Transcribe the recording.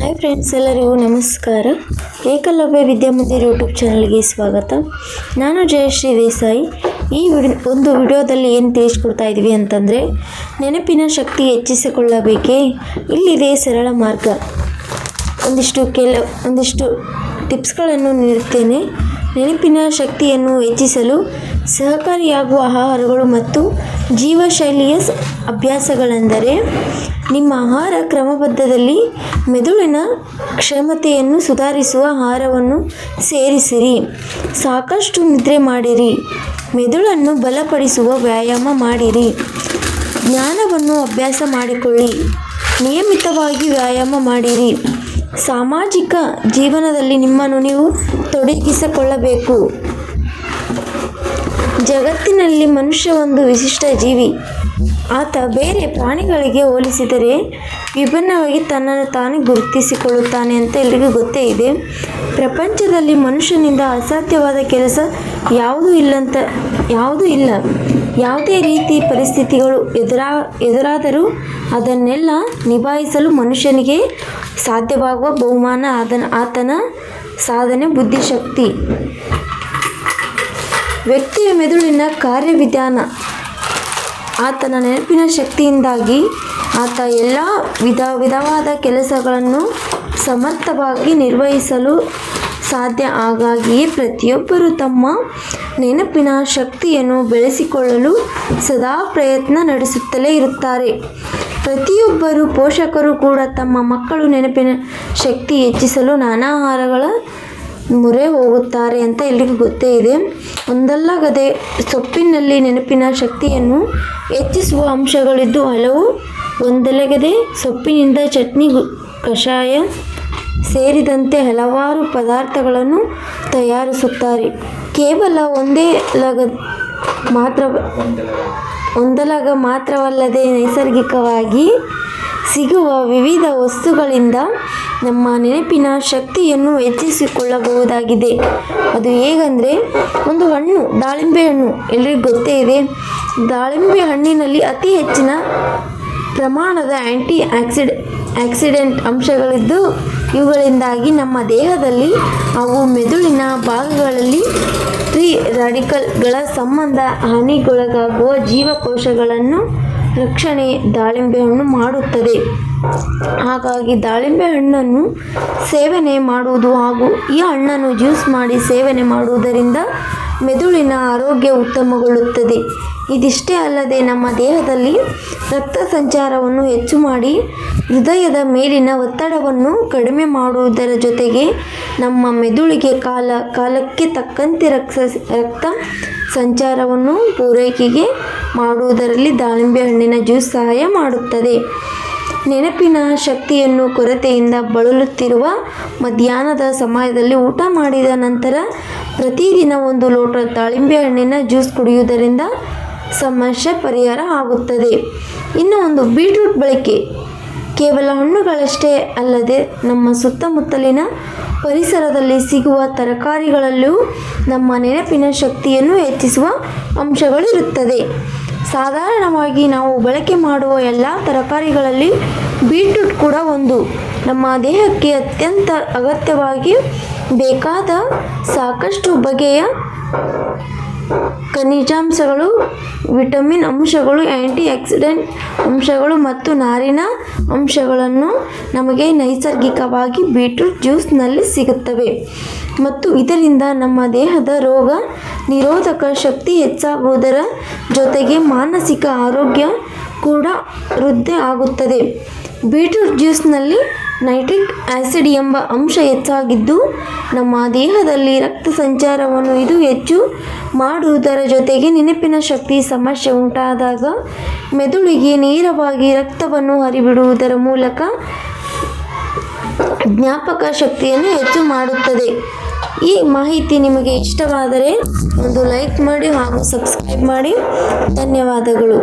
Hi friends ಎಲ್ಲರಿಗೂ ನಮಸ್ಕಾರ. Eklavya Vidyamandir YouTube ಚಾನಲ್ಗೆ ಸ್ವಾಗತ. ನಾನು ಜಯಶ್ರೀ ದೇಸಾಯಿ. ಈ ವಿಡಿ, ಒಂದು ವಿಡಿಯೋದಲ್ಲಿ ಏನು ತಿಳಿಸ್ಕೊಡ್ತಾ ಇದ್ದೀವಿ ಅಂತಂದರೆ, ನೆನಪಿನ ಶಕ್ತಿ ಹೆಚ್ಚಿಸಿಕೊಳ್ಳಬೇಕೇ? ಇಲ್ಲಿದೆ ಸರಳ ಮಾರ್ಗ. ಒಂದಿಷ್ಟು ಕೆಲ, ಒಂದಿಷ್ಟು ಟಿಪ್ಸ್ಗಳನ್ನು ನೀಡುತ್ತೇನೆ ನೆನಪಿನ ಶಕ್ತಿಯನ್ನು ಹೆಚ್ಚಿಸಲು ಸಹಕಾರಿಯಾಗುವ ಆಹಾರಗಳು ಮತ್ತು ಜೀವಶೈಲಿಯ ಅಭ್ಯಾಸಗಳೆಂದರೆ ನಿಮ್ಮ ಆಹಾರ ಕ್ರಮಬದ್ಧದಲ್ಲಿ ಮೆದುಳಿನ ಕ್ಷಮತೆಯನ್ನು ಸುಧಾರಿಸುವ ಆಹಾರವನ್ನು ಸೇರಿಸಿರಿ. ಸಾಕಷ್ಟು ನಿದ್ರೆ ಮಾಡಿರಿ. ಮೆದುಳನ್ನು ಬಲಪಡಿಸುವ ವ್ಯಾಯಾಮ ಮಾಡಿರಿ. ಜ್ಞಾನವನ್ನು ಅಭ್ಯಾಸ ಮಾಡಿಕೊಳ್ಳಿ. ನಿಯಮಿತವಾಗಿ ವ್ಯಾಯಾಮ ಮಾಡಿರಿ. ಸಾಮಾಜಿಕ ಜೀವನದಲ್ಲಿ ನಿಮ್ಮನ್ನು ನೀವು ತೊಡಗಿಸಿಕೊಳ್ಳಬೇಕು. ಜಗತ್ತಿನಲ್ಲಿ ಮನುಷ್ಯ ಒಂದು ವಿಶಿಷ್ಟ ಜೀವಿ. ಆತ ಬೇರೆ ಪ್ರಾಣಿಗಳಿಗೆ ಹೋಲಿಸಿದರೆ ವಿಭಿನ್ನವಾಗಿ ತನ್ನನ್ನು ತಾನೇ ಗುರುತಿಸಿಕೊಳ್ಳುತ್ತಾನೆ ಅಂತ ಎಲ್ರಿಗೂ ಗೊತ್ತೇ ಇದೆ. ಪ್ರಪಂಚದಲ್ಲಿ ಮನುಷ್ಯನಿಂದ ಅಸಾಧ್ಯವಾದ ಕೆಲಸ ಯಾವುದೂ ಇಲ್ಲಂತ, ಯಾವುದೂ ಇಲ್ಲ. ಯಾವುದೇ ರೀತಿ ಪರಿಸ್ಥಿತಿಗಳು ಎದುರಾ, ಎದುರಾದರೂ ಅದನ್ನೆಲ್ಲ ನಿಭಾಯಿಸಲು ಮನುಷ್ಯನಿಗೆ ಸಾಧ್ಯವಾಗುವ ಬಹುಮಾನ ಅದನ ಆತನ ಸಾಧನೆ ಬುದ್ಧಿಶಕ್ತಿ. ವ್ಯಕ್ತಿಯ ಮೆದುಳಿನ ಕಾರ್ಯವಿಧಾನ. ಆತನ ನೆನಪಿನ ಶಕ್ತಿಯಿಂದಾಗಿ ಆತ ಎಲ್ಲ ವಿಧ ವಿಧವಾದ ಕೆಲಸಗಳನ್ನು ಸಮರ್ಥವಾಗಿ ನಿರ್ವಹಿಸಲು ಸಾಧ್ಯ ಹಾಗಾಗಿಯೇ ಪ್ರತಿಯೊಬ್ಬರು ತಮ್ಮ ನೆನಪಿನ ಶಕ್ತಿಯನ್ನು ಬೆಳೆಸಿಕೊಳ್ಳಲು ಸದಾ ಪ್ರಯತ್ನ ನಡೆಸುತ್ತಲೇ ಇರುತ್ತಾರೆ. ಪ್ರತಿಯೊಬ್ಬರು ಪೋಷಕರು ಕೂಡ ತಮ್ಮ ಮಕ್ಕಳು ನೆನಪಿನ ಶಕ್ತಿ ಹೆಚ್ಚಿಸಲು ನಾನಾ ಆಹಾರಗಳ ಮೊರೆ ಹೋಗುತ್ತಾರೆ ಅಂತ ಎಲ್ರಿಗೂ ಗೊತ್ತೇ ಇದೆ. ಒಂದಲ್ಲ ಗದೆ ಸೊಪ್ಪಿನಲ್ಲಿ ನೆನಪಿನ ಶಕ್ತಿಯನ್ನು ಹೆಚ್ಚಿಸುವ ಅಂಶಗಳಿದ್ದು ಹಲವು. ಒಂದಲಗದೆ ಸೊಪ್ಪಿನಿಂದ ಚಟ್ನಿ ಕಷಾಯ ಸೇರಿದಂತೆ ಹಲವಾರು ಪದಾರ್ಥಗಳನ್ನು ತಯಾರಿಸುತ್ತಾರೆ. ಕೇವಲ ಒಂದೇ ಲಗ ಮಾತ್ರ ಒಂದಲಗ ಮಾತ್ರವಲ್ಲದೆ ನೈಸರ್ಗಿಕವಾಗಿ ಸಿಗುವ ವಿವಿಧ ವಸ್ತುಗಳಿಂದ ನಮ್ಮ ನೆನಪಿನ ಶಕ್ತಿಯನ್ನು ಹೆಚ್ಚಿಸಿಕೊಳ್ಳಬಹುದಾಗಿದೆ. ಅದು ಹೇಗಂದರೆ, ಒಂದು ಹಣ್ಣು, ದಾಳಿಂಬೆ ಹಣ್ಣು, ಎಲ್ರಿಗೂ ಗೊತ್ತೇ ಇದೆ. ದಾಳಿಂಬೆ ಹಣ್ಣಿನಲ್ಲಿ ಅತಿ ಹೆಚ್ಚಿನ ಪ್ರಮಾಣದ ಆ್ಯಂಟಿ ಆಕ್ಸಿಡ್ ಆಕ್ಸಿಡೆಂಟ್ ಅಂಶಗಳಿದ್ದು, ಇವುಗಳಿಂದಾಗಿ ನಮ್ಮ ದೇಹದಲ್ಲಿ ಅವು ಮೆದುಳಿನ ಭಾಗಗಳಲ್ಲಿ ಫ್ರೀ ರಾಡಿಕಲ್ಗಳ ಸಂಬಂಧ ಹಾನಿಗೊಳಗಾಗುವ ಜೀವಕೋಶಗಳನ್ನು ರಕ್ಷಣೆ ದಾಳಿಂಬೆ ಹಣ್ಣು ಮಾಡುತ್ತದೆ. ಹಾಗಾಗಿ ದಾಳಿಂಬೆ ಹಣ್ಣನ್ನು ಸೇವನೆ ಮಾಡುವುದು ಹಾಗೂ ಈ ಹಣ್ಣನ್ನು ಜ್ಯೂಸ್ ಮಾಡಿ ಸೇವನೆ ಮಾಡುವುದರಿಂದ ಮೆದುಳಿನ ಆರೋಗ್ಯ ಉತ್ತಮಗೊಳ್ಳುತ್ತದೆ. ಇದಿಷ್ಟೇ ಅಲ್ಲದೆ ನಮ್ಮ ದೇಹದಲ್ಲಿ ರಕ್ತ ಸಂಚಾರವನ್ನು ಹೆಚ್ಚು ಮಾಡಿ ಹೃದಯದ ಮೇಲಿನ ಒತ್ತಡವನ್ನು ಕಡಿಮೆ ಮಾಡುವುದರ ಜೊತೆಗೆ ನಮ್ಮ ಮೆದುಳಿಗೆ ಕಾಲ, ಕಾಲಕ್ಕೆ ತಕ್ಕಂತೆ ರಕ್ತ ರಕ್ತ ಸಂಚಾರವನ್ನು ಪೂರೈಕೆಗೆ ಮಾಡುವುದರಲ್ಲಿ ದಾಳಿಂಬೆ ಹಣ್ಣಿನ ಜ್ಯೂಸ್ ಸಹಾಯ ಮಾಡುತ್ತದೆ. ನೆನಪಿನ ಶಕ್ತಿಯನ್ನು ಕೊರತೆಯಿಂದ ಬಳಲುತ್ತಿರುವ ಮಧ್ಯಾಹ್ನದ ಸಮಯದಲ್ಲಿ ಊಟ ಮಾಡಿದ ನಂತರ ಪ್ರತಿದಿನ ಒಂದು ಲೋಟ ದಾಳಿಂಬೆ ಹಣ್ಣಿನ ಜ್ಯೂಸ್ ಕುಡಿಯುವುದರಿಂದ ಸಮಸ್ಯೆ ಪರಿಹಾರ ಆಗುತ್ತದೆ. ಇನ್ನು ಒಂದು ಬೀಟ್ರೂಟ್ ಬಳಕೆ. ಕೇವಲ ಹಣ್ಣುಗಳಷ್ಟೇ ಅಲ್ಲದೆ ನಮ್ಮ ಸುತ್ತಮುತ್ತಲಿನ ಪರಿಸರದಲ್ಲಿ ಸಿಗುವ ತರಕಾರಿಗಳಲ್ಲೂ ನಮ್ಮ ನೆನಪಿನ ಶಕ್ತಿಯನ್ನು ಹೆಚ್ಚಿಸುವ ಅಂಶಗಳಿರುತ್ತದೆ. ಸಾಧಾರಣವಾಗಿ ನಾವು ಬಳಕೆ ಮಾಡುವ ಎಲ್ಲ ತರಕಾರಿಗಳಲ್ಲಿ ಬೀಟ್ರೂಟ್ ಕೂಡ ಒಂದು. ನಮ್ಮ ದೇಹಕ್ಕೆ ಅತ್ಯಂತ ಅಗತ್ಯವಾಗಿ ಬೇಕಾದ ಸಾಕಷ್ಟು ಬಗೆಯ ಖನಿಜಾಂಶಗಳು, ವಿಟಮಿನ್ ಅಂಶಗಳು ಆ್ಯಂಟಿ ಆಕ್ಸಿಡೆಂಟ್ ಅಂಶಗಳು ಮತ್ತು ನಾರಿನ ಅಂಶಗಳನ್ನು ನಮಗೆ ನೈಸರ್ಗಿಕವಾಗಿ ಬೀಟ್ರೂಟ್ ಜ್ಯೂಸ್ನಲ್ಲಿ ಸಿಗುತ್ತವೆ. ಮತ್ತು ಇದರಿಂದ ನಮ್ಮ ದೇಹದ ರೋಗ ನಿರೋಧಕ ಶಕ್ತಿ ಹೆಚ್ಚಾಗುವುದರ ಜೊತೆಗೆ ಮಾನಸಿಕ ಆರೋಗ್ಯ ಕೂಡ ವೃದ್ಧಿ ಆಗುತ್ತದೆ. ಬೀಟ್ರೂಟ್ ಜ್ಯೂಸ್ನಲ್ಲಿ ನೈಟ್ರಿಕ್ ಆ್ಯಸಿಡ್ ಎಂಬ ಅಂಶ ಹೆಚ್ಚಾಗಿದ್ದು ನಮ್ಮ ದೇಹದಲ್ಲಿ ರಕ್ತ ಸಂಚಾರವನ್ನು ಇದು ಹೆಚ್ಚು ಮಾಡುವುದರ ಜೊತೆಗೆ ನೆನಪಿನ ಶಕ್ತಿ ಸಮಸ್ಯೆ ಉಂಟಾದಾಗ ಮೆದುಳಿಗೆ ನೇರವಾಗಿ ರಕ್ತವನ್ನು ಹರಿಬಿಡುವುದರ ಮೂಲಕ ಜ್ಞಾಪಕ ಶಕ್ತಿಯನ್ನು ಹೆಚ್ಚು ಮಾಡುತ್ತದೆ. ಈ ಮಾಹಿತಿ ನಿಮಗೆ ಇಷ್ಟವಾದರೆ ಒಂದು ಲೈಕ್ ಮಾಡಿ ಹಾಗೂ ಸಬ್ಸ್ಕ್ರೈಬ್ ಮಾಡಿ. ಧನ್ಯವಾದಗಳು.